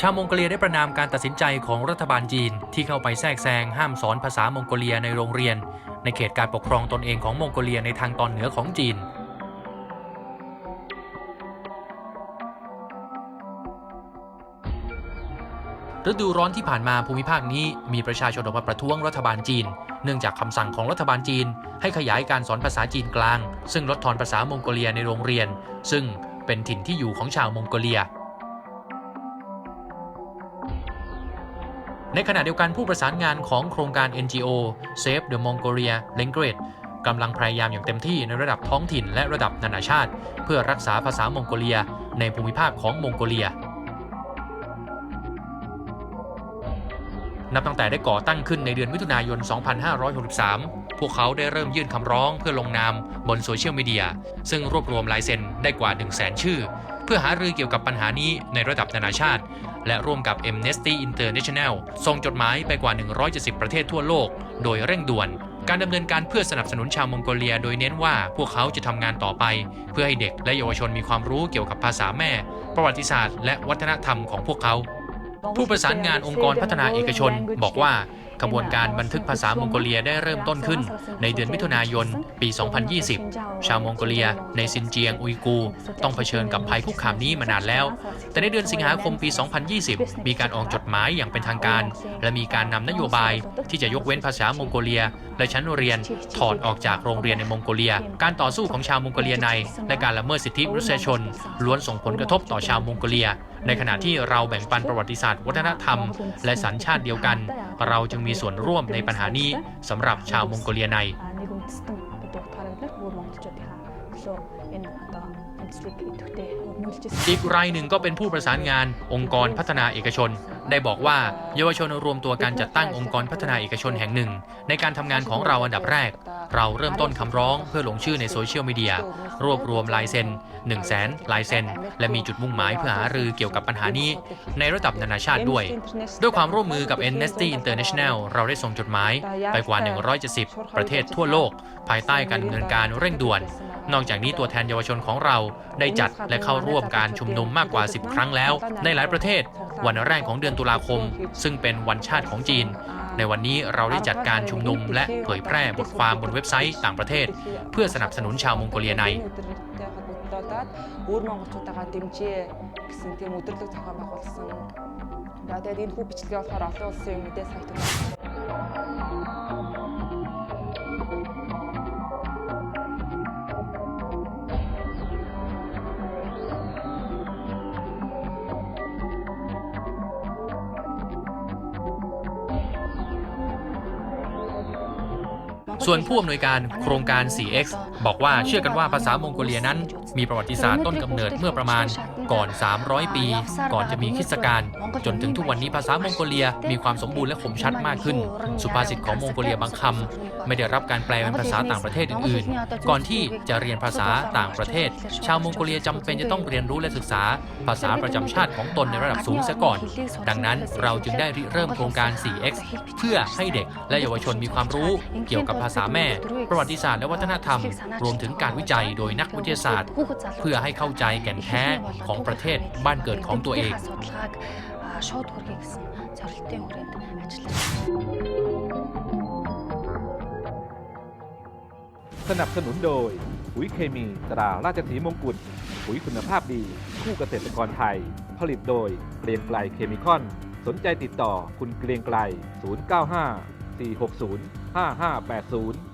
ชาวมองโกเลียได้ประนามการตัดสินใจของรัฐบาลจีน ที่เข้าไปแทรกแซงห้ามสอนภาษามองโกเลียในโรงเรียน ในเขตการปกครองตนเองของมองโกเลียในทางตอนเหนือของจีน ฤดูร้อนที่ผ่านมาภูมิภาคนี้มีประชาชนออกมาประท้วงรัฐบาลจีน เนื่องจากคำสั่งของรัฐบาลจีน ให้ขยายการสอนภาษาจีนกลาง ซึ่งลดทอนภาษามองโกเลียในโรงเรียน ซึ่งเป็นถิ่นที่อยู่ของชาวมองโกเลีย ในขณะเดียวกันผู้ประสานงานของโครงการ NGO Save the Mongolia Language กำลังพยายามอย่างเต็มที่ในระดับท้องถิ่นและระดับนานาชาติ เพื่อรักษาภาษามองโกเลียในภูมิภาคของมองโกเลีย นับตั้งแต่ได้ก่อตั้งขึ้นในเดือนมิถุนายน 2563 พวกเขาได้เริ่มยื่นคำร้องเพื่อลงนามบนโซเชียลมีเดีย ซึ่งรวบรวมลายเซ็นได้กว่า 1 0 0 0 0แชื่อ เพื่อหารือเกี่ยวกับปัญหานี้ในระดับนานาชาติ และร่วมกับ Amnesty International ส่งจดหมายไปกว่า 170 ประเทศทั่วโลก โดยเร่งด่วน การดำเนินการเพื่อสนับสนุนชาวมองโกเลีย โดยเน้นว่าพวกเขาจะทำงานต่อไป เพื่อให้เด็กและเยาวชนมีความรู้เกี่ยวกับภาษาแม่ ประวัติศาสตร์ และวัฒนธรรมของพวกเขา ผู้ประสานงานองค์กรพัฒนาเอกชนบอกว่า ขบวนการบันทึกภาษามองโกเลียได้เริ่มต้นขึ้น ในเดือนมิถุนายน ปี 2020 ชาวมองโกเลีย ในซินเจียงอุยกู ต้องเผชิญกับภัยคุกคามนี้มานานแล้ว แต่ในเดือนสิงหาคมปี 2020 มีการออกจดหมายอย่างเป็นทางการ และมีการนำนโยบายที่จะยกเว้นภาษามองโกเลีย และชั้นเรียนถอดออกจากโรงเรียนในมองโกเลีย การต่อสู้ของชาวมองโกเลียในและการละเมิดสิทธิมนุษยชน ล้วนส่งผลกระทบต่อชาวมองโกเลีย ในขณะที่เราแบ่งปันประวัติศาสตร์ วัฒนธรรม และสัญชาติเดียวกัน เราจึงมีส่วนร่วมในปัญหานี้สำหรับชาวมองโกเลียใน อีกรายหนึ่งก็เป็นผู้ประสานงานองค์กรพัฒนาเอกชน ได้บอกว่าเยาวชนรวมตัวการจัดตั้งองค์กรพัฒนาเอกชนแห่งหนึ่ง ในการทำงานของเราอันดับแรก เราเริ่มต้นคำร้องเพื่อลงชื่อในโซเชียลมีเดีย รวบรวมลายเซ็น1 0 0 0 0แสนลายเซ็น และมีจุดมุ่งหมายเพื่อหารือเกี่ยวกับปัญหานี้ ในระดับนานาชาติด้วย ด้วยความร่วมมือกับ Amnesty International เราได้ส่งจดหมาย ไปกว่า 170 ประเทศทั่วโลก ภายใต้การดำเนินการเร่งด่วน นอกจากนี้ตัวแทนเยาวชนของเราได้จัดและเข้าร่วมการชุมนุมมากกว่า 10 ครั้งแล้ว ในหลายประเทศ วันแรกของเดือนตุลาคม ซึ่งเป็นวันชาติของจีน ในวันนี้เราได้จัดการชุมนุมและเผยแพร่บทความบนเว็บไซต์ต่างประเทศ เพื่อสนับสนุนชาวมองโกเลียใน بعد هذه البوب تلقاو في راسو السيوم ديال ส่วนผู้อำนวยการโครงการ 4X บอกว่าเชื่อกันว่าภาษามองโกเลียนั้น มีประวัติศาสตร์ต้นกำเนิดเมื่อประมาณ ก่อน 300 ปี ก่อนจะมีคริสตกาลจนถึงทุกวันนี้ภาษามองโกเลียมีความสมบูรณ์และคมชัดมากขึ้น สุภาษิตของมองโกเลียบางคำไม่ได้รับการแปลเป็นภาษาต่างประเทศอื่นๆ ก่อนที่จะเรียนภาษาต่างประเทศ ชาวมองโกเลียจำเป็นจะต้องเรียนรู้และศึกษา ภาษาประจำชาติของตนในระดับสูงเสียก่อน ดังนั้นเราจึงได้ริเริ่มโครงการ 4X เพื่อให้เด็กและเยาวชนมีความรู้ เกี่ยวกับภาษาแม่ ประวัติศาสตร์และวัฒนธรรม รวมถึงการวิจัยโดยนักวิทยาศาสตร์ เพื่อให้เข้าใจแก่นแท้ของของประเทศบ้านเกิดของตัวเอง สนับสนุนโดยปุ๋ยเคมีตราราชสีมงกุฎปุ๋ยคุณภาพดี คู่เกษตรกรไทย ผลิตโดยเกรียงไกลเคมีคอน สนใจติดต่อคุณเกรียงไกล 095 460 5580